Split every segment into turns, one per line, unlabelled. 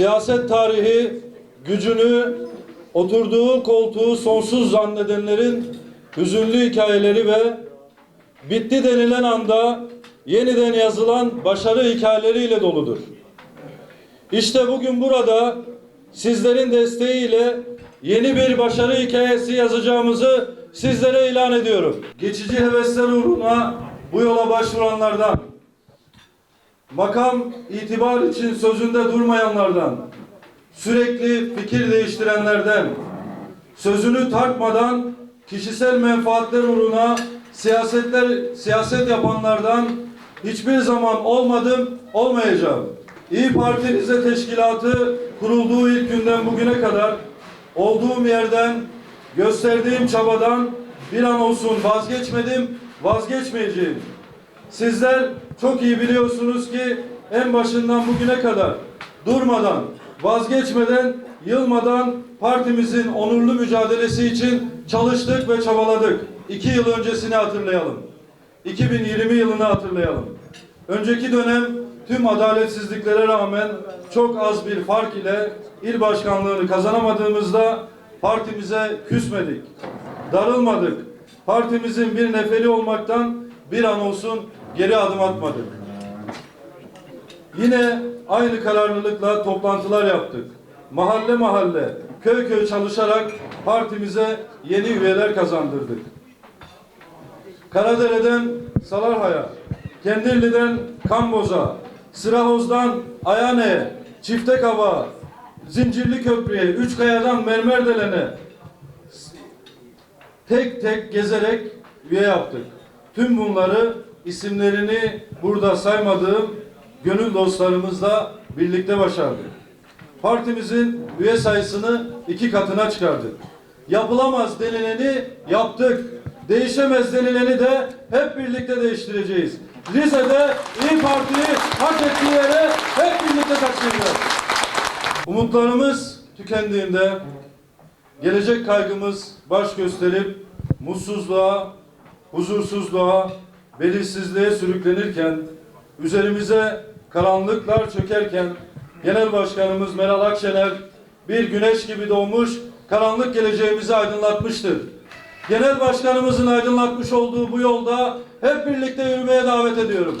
siyaset tarihi gücünü oturduğu koltuğu sonsuz zannedenlerin hüzünlü hikayeleri ve bitti denilen anda yeniden yazılan başarı hikayeleriyle doludur. İşte bugün burada sizlerin desteğiyle yeni bir başarı hikayesi yazacağımızı sizlere ilan ediyorum. Geçici hevesler uğruna bu yola başvuranlardan, makam itibar için sözünde durmayanlardan, sürekli fikir değiştirenlerden, sözünü tartmadan kişisel menfaatler uğruna siyasetler siyaset yapanlardan hiçbir zaman olmadım, olmayacağım. İyi Parti Rize Teşkilatı kurulduğu ilk günden bugüne kadar olduğum yerden, gösterdiğim çabadan bir an olsun vazgeçmedim, vazgeçmeyeceğim. Sizler çok iyi biliyorsunuz ki en başından bugüne kadar durmadan, vazgeçmeden, yılmadan partimizin onurlu mücadelesi için çalıştık ve çabaladık. İki yıl öncesini hatırlayalım. 2020 yılını hatırlayalım. Önceki dönem tüm adaletsizliklere rağmen çok az bir fark ile il başkanlığını kazanamadığımızda partimize küsmedik, darılmadık. Partimizin bir neferi olmaktan bir an olsun geri adım atmadık. Yine aynı kararlılıkla toplantılar yaptık. Mahalle mahalle, köy köy çalışarak partimize yeni üyeler kazandırdık. Karadere'den Salarha'ya, Kendirli'den Kamboz'a, Sırahoz'dan Ayane'ye, Çifte Kaba, Zincirli Köprü'ye, Üçkaya'dan Mermerdelen'e tek tek gezerek üye yaptık. Tüm bunları isimlerini burada saymadığım gönül dostlarımızla birlikte başardık. Partimizin üye sayısını iki katına çıkardık. Yapılamaz denileni yaptık. Değişemez denileni de hep birlikte değiştireceğiz. Rize'de İyi Parti'yi hak ettiği yere hep birlikte taşıyacağız. Umutlarımız tükendiğinde gelecek kaygımız baş gösterip mutsuzluğa, huzursuzluğa, belirsizliğe sürüklenirken, üzerimize karanlıklar çökerken, Genel Başkanımız Meral Akşener bir güneş gibi doğmuş, karanlık geleceğimizi aydınlatmıştır. Genel Başkanımızın aydınlatmış olduğu bu yolda hep birlikte yürümeye davet ediyorum.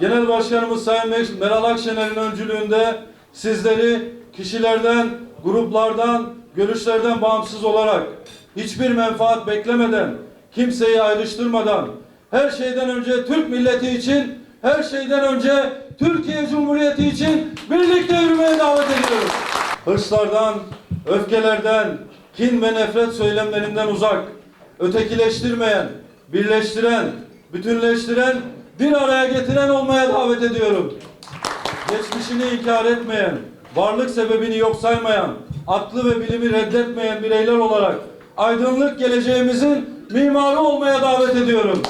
Genel Başkanımız Sayın Meral Akşener'in öncülüğünde sizleri kişilerden, gruplardan, görüşlerden bağımsız olarak hiçbir menfaat beklemeden, kimseyi ayrıştırmadan, her şeyden önce Türk milleti için, her şeyden önce Türkiye Cumhuriyeti için birlikte yürümeye davet ediyoruz. Hırslardan, öfkelerden, kin ve nefret söylemlerinden uzak, ötekileştirmeyen, birleştiren, bütünleştiren, bir araya getiren olmaya davet ediyorum. Geçmişini inkar etmeyen, varlık sebebini yok saymayan, aklı ve bilimi reddetmeyen bireyler olarak aydınlık geleceğimizin mimarı olmaya davet ediyorum.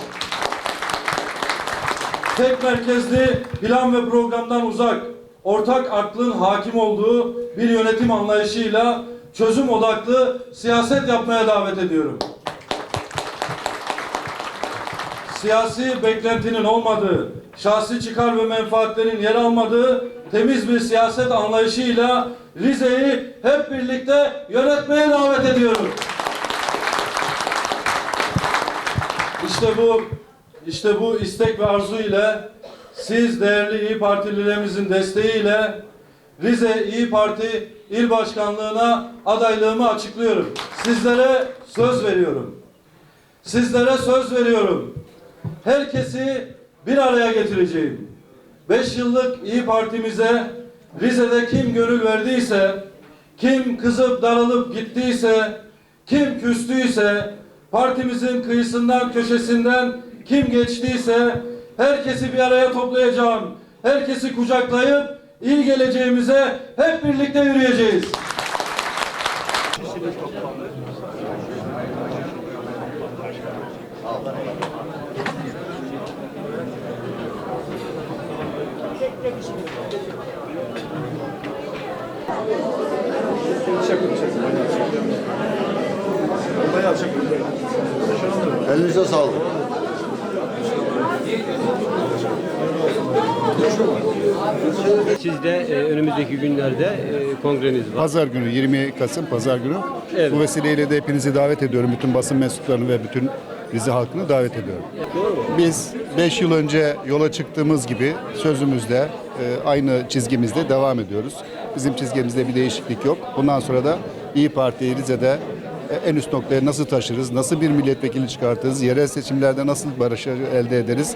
Tek merkezli plan ve programdan uzak, ortak aklın hakim olduğu bir yönetim anlayışıyla çözüm odaklı siyaset yapmaya davet ediyorum. Siyasi beklentinin olmadığı, şahsi çıkar ve menfaatlerin yer almadığı temiz bir siyaset anlayışıyla Rize'yi hep birlikte yönetmeye davet ediyorum. İşte bu işte bu istek ve arzu ile siz değerli İyi Partililerimizin desteğiyle Rize İyi Parti İl Başkanlığına adaylığımı açıklıyorum. Sizlere söz veriyorum. Sizlere söz veriyorum. Herkesi bir araya getireceğim. Beş yıllık İyi Partimize Rize'de kim gönül verdiyse, kim kızıp daralıp gittiyse, kim küstüyse, partimizin kıyısından köşesinden kim geçtiyse herkesi bir araya toplayacağım. Herkesi kucaklayıp iyi geleceğimize hep birlikte yürüyeceğiz.
Elinize sağlık. Sizde e, önümüzdeki günlerde e, kongreniz var.
Pazar günü 20 Kasım Pazar günü.
Evet.
Bu vesileyle de hepinizi davet ediyorum. Bütün basın mensuplarını ve bütün Rize halkını davet ediyorum.
Doğru mu?
Biz 5 yıl önce yola çıktığımız gibi sözümüzde e, aynı çizgimizde devam ediyoruz. Bizim çizgimizde bir değişiklik yok. Bundan sonra da İyi Parti'yi Rize'de en üst noktaya nasıl taşırız, nasıl bir milletvekili çıkartırız, yerel seçimlerde nasıl barışı elde ederiz,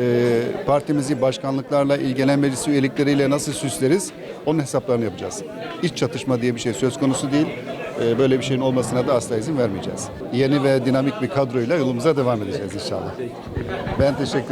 e, partimizi başkanlıklarla, ilgilenen meclis üyelikleriyle nasıl süsleriz, onun hesaplarını yapacağız. İç çatışma diye bir şey söz konusu değil. E, Böyle bir şeyin olmasına da asla izin vermeyeceğiz. Yeni ve dinamik bir kadroyla yolumuza devam edeceğiz inşallah. Ben teşekkür